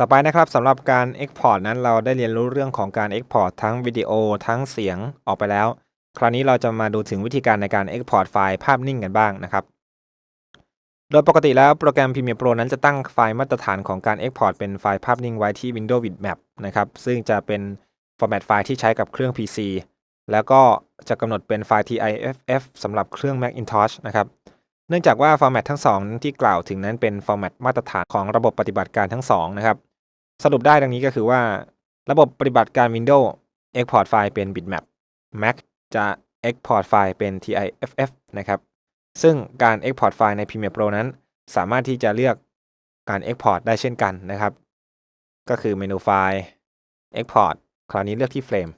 ต่อไปนะครับสำหรับการ Export นั้นเราได้เรียนรู้เรื่องของการ Export ทั้งวิดีโอทั้งเสียงออกไปแล้ว คราวนี้เราจะมาดูถึงวิธีการในการ Export ไฟล์ภาพนิ่งกันบ้างนะครับ โดยปกติแล้วโปรแกรม Premiere Pro นั้นจะตั้งไฟล์มาตรฐานของการ Export เป็นไฟล์ภาพนิ่งไว้ที่ Windows Bitmap นะครับซึ่งจะเป็น format ไฟล์ที่ใช้กับเครื่อง PC แล้วก็จะกำหนดเป็นไฟล์ TIFF สำหรับเครื่อง Macintosh นะครับเนื่องจากว่า format ทั้งสองที่กล่าวถึงนั้นเป็น format มาตรฐานของระบบปฏิบัติการทั้งสองนะครับ สรุปได้ดังนี้ก็คือว่า ระบบปฏิบัติการ Windows Export ไฟล์เป็น Bitmap Mac จะ Export ไฟล์เป็น TIFF นะครับ ซึ่งการ Export ไฟล์ใน Premiere Pro นั้น สามารถที่จะเลือกการ Export ได้เช่นกันนะครับ ก็คือเมนูไฟล์ Export คราวนี้เลือกที่ Frame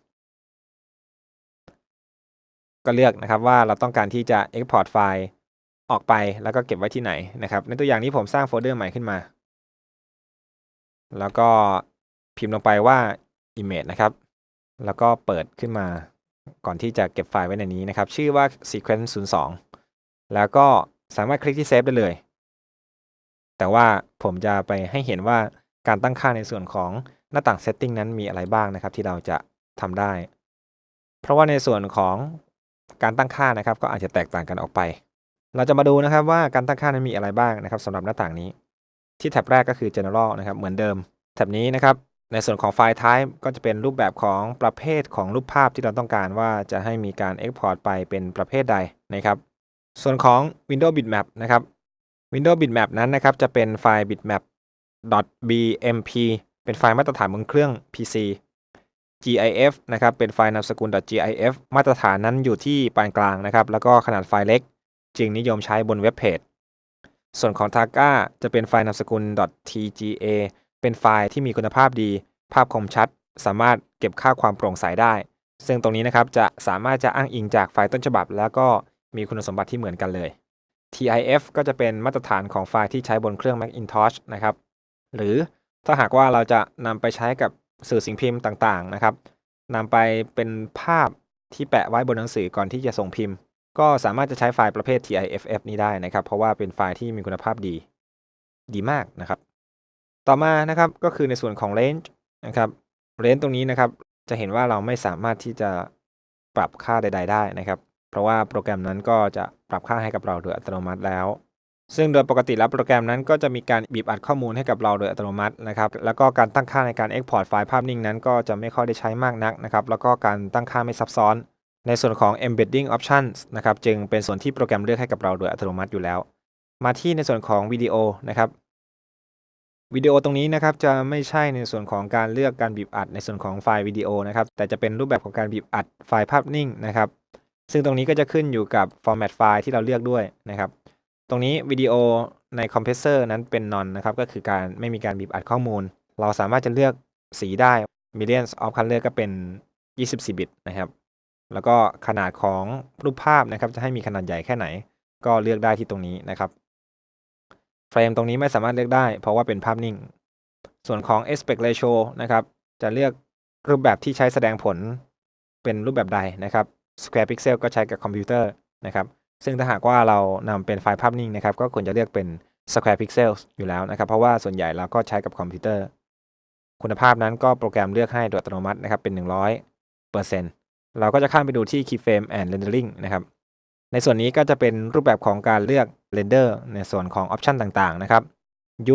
ก็เลือกนะครับว่าเราต้องการที่จะ Export ไฟล์ออกไปแล้วก็เก็บไว้ที่ไหนนะครับ ในตัวอย่างนี้ผมสร้างโฟลเดอร์ใหม่ขึ้นมา แล้วก็พิมพ์ลงไปว่า image นะครับ แล้วก็เปิดขึ้นมาก่อนที่จะเก็บไฟล์ไว้ในนี้นะครับ ชื่อว่า sequence 02 แล้วก็สามารถคลิกที่ save ได้เลย แต่ว่าผมจะไปให้เห็นว่าการตั้งค่าในส่วนของหน้าต่าง setting นั้นมีอะไรบ้างนะครับ ที่เราจะทำได้ เพราะว่าในส่วนของการตั้งค่านะครับ ก็อาจจะแตกต่างกันออกไป เราจะมาดูนะครับว่าการตั้งค่านั้นมีอะไรบ้างนะครับสำหรับหน้าต่างนี้ ที่แท็บแรกก็คือ general นะครับ เหมือนเดิม แท็บนี้นะครับ ในส่วนของไฟล์ type ก็จะเป็นรูปแบบของประเภทของรูปภาพที่เราต้องการว่าจะให้มีการ export ไปเป็นประเภทใดนะครับ ส่วนของ Windows Bitmap นะครับ Windows Bitmap นั้นนะครับ จะเป็นไฟล์ bitmap.bmp เป็นไฟล์มาตรฐานบนเครื่อง PC GIF นะครับ เป็นไฟล์นามสกุล .gif มาตรฐานนั้นอยู่ที่ปานกลางนะครับ แล้วก็ขนาดไฟล์เล็ก จึงนิยมใช้บนเว็บเพจ ส่วนของ Targa จะเป็นไฟล์นามสกุล .tga เป็นไฟล์ที่มีคุณภาพดี ภาพคมชัด สามารถเก็บค่าความโปร่งใสได้ ซึ่งตรงนี้นะครับจะสามารถจะอ้างอิงจากไฟล์ต้นฉบับ แล้วก็มีคุณสมบัติที่เหมือนกันเลย TIF ก็จะเป็นมาตรฐานของไฟล์ที่ใช้บนเครื่อง Macintosh นะครับ หรือถ้าหากว่าเราจะนำไปใช้กับสื่อสิ่งพิมพ์ต่างๆนะครับนำไปเป็นภาพที่แปะไว้บนหนังสือก่อนที่จะส่งพิมพ์ ก็สามารถจะใช้ไฟล์ประเภท TIFF นี้ได้นะครับ เพราะว่าเป็นไฟล์ที่มีคุณภาพดีดีมากนะครับ ต่อมานะครับก็คือในส่วนของ range นะครับ range ตรงนี้นะครับจะเห็นว่าเราไม่สามารถที่จะปรับค่าใด ๆ ได้นะครับ เพราะว่าโปรแกรมนั้นก็จะปรับค่าให้กับเราโดยอัตโนมัติแล้ว ซึ่งโดยปกติแล้วโปรแกรมนั้นก็จะมีการบีบอัดข้อมูลให้กับเราโดยอัตโนมัตินะครับ แล้วก็การตั้งค่าในการ Export ไฟล์ภาพนิ่งนั้นก็จะไม่ค่อยได้ใช้มากนักนะครับ แล้วก็การตั้งค่าไม่ซับซ้อน ในส่วนของ embedding options นะครับจึงเป็นส่วนที่โปรแกรมเลือกให้กับเราโดยอัตโนมัติอยู่แล้ว มาที่ในส่วนของวิดีโอนะครับวิดีโอตรงนี้นะครับจะไม่ใช่ในส่วนของการเลือกการบีบอัดในส่วนของไฟล์วิดีโอนะครับแต่จะเป็นรูปแบบของการบีบอัดไฟล์ภาพนิ่งนะครับซึ่งตรงนี้ก็จะขึ้นอยู่กับ format ไฟล์ที่เราเลือกด้วยนะครับตรงนี้วิดีโอในคอมเพรสเซอร์นั้นเป็น non นะครับก็คือการไม่มีการบีบอัดข้อมูล เราสามารถจะเลือกสีได้ millions of color ก็เป็น 24 บิตนะครับ แล้วก็ขนาดของรูปภาพนะครับ จะให้มีขนาดใหญ่แค่ไหน ก็เลือกได้ที่ตรงนี้นะครับเฟรมตรงนี้ไม่สามารถเลือกได้ เพราะว่าเป็นภาพนิ่ง ส่วนของ aspect ratio นะครับ จะเลือกรูปแบบที่ใช้แสดงผลเป็นรูปแบบใดนะครับ square pixel ก็ใช้กับคอมพิวเตอร์นะครับ ซึ่งถ้าหากว่าเรานำเป็นไฟล์ภาพนิ่งนะครับ ก็ควรจะเลือกเป็น square pixels อยู่แล้วนะครับ เพราะว่าส่วนใหญ่เราก็ใช้กับคอมพิวเตอร์ คุณภาพนั้นก็โปรแกรมเลือกให้โดยอัตโนมัตินะครับเป็น 100%เร เราก็จะข้ามไปดูที่ keyframe and rendering นะครับ ในส่วนนี้ก็จะเป็นรูปแบบของการเลือก render ในส่วนของออปชันต่างๆ นะครับ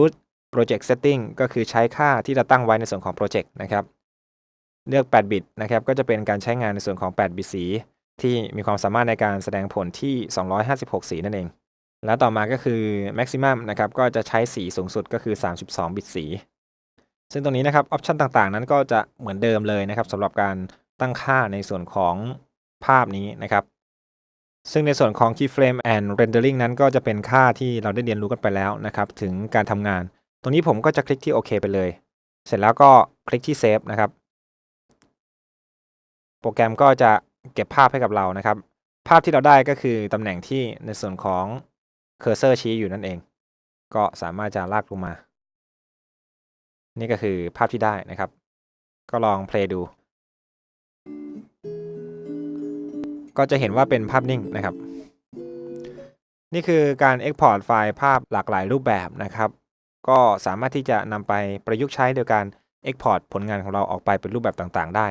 use project setting ก็คือใช้ค่าที่เราตั้งไว้ในส่วนของ project นะครับ เลือก 8 บิตนะครับ ก็จะเป็นการใช้งานในส่วนของ 8 บิตสี ที่มีความสามารถในการแสดงผลที่ 256 สีนั่นเอง แล้วต่อมาก็คือ maximum นะครับ ก็จะใช้สีสูงสุดก็คือ 32 บิตสี ซึ่งตรงนี้นะครับออปชันต่างๆ นั้นก็จะเหมือนเดิมเลยนะครับสำหรับการ ตั้งค่าในส่วนของภาพนี้นะครับ ซึ่งในส่วนของ keyframe and rendering นั้นก็จะเป็นค่าที่เราได้เรียนรู้กันไปแล้วนะครับ ถึงการทำงาน ตรงนี้ผมก็จะคลิกที่โอเคไปเลย เสร็จแล้วก็คลิกที่ save นะครับ โปรแกรมก็จะเก็บภาพให้กับเรานะครับ ภาพที่เราได้ก็คือตำแหน่งที่ในส่วนของเคอร์เซอร์ชี้อยู่นั่นเอง ก็สามารถจะลากลงมา นี่ก็คือภาพที่ได้นะครับ ก็ลองเพลย์ดู ก็จะเห็นว่าเป็นภาพนิ่งนะครับ นี่คือการ Export ไฟล์ภาพหลากหลายรูปแบบนะครับ ก็สามารถที่จะนำไปประยุกต์ใช้โดยการ Export ผลงานของเราออกไปเป็นรูปแบบต่างๆ ได้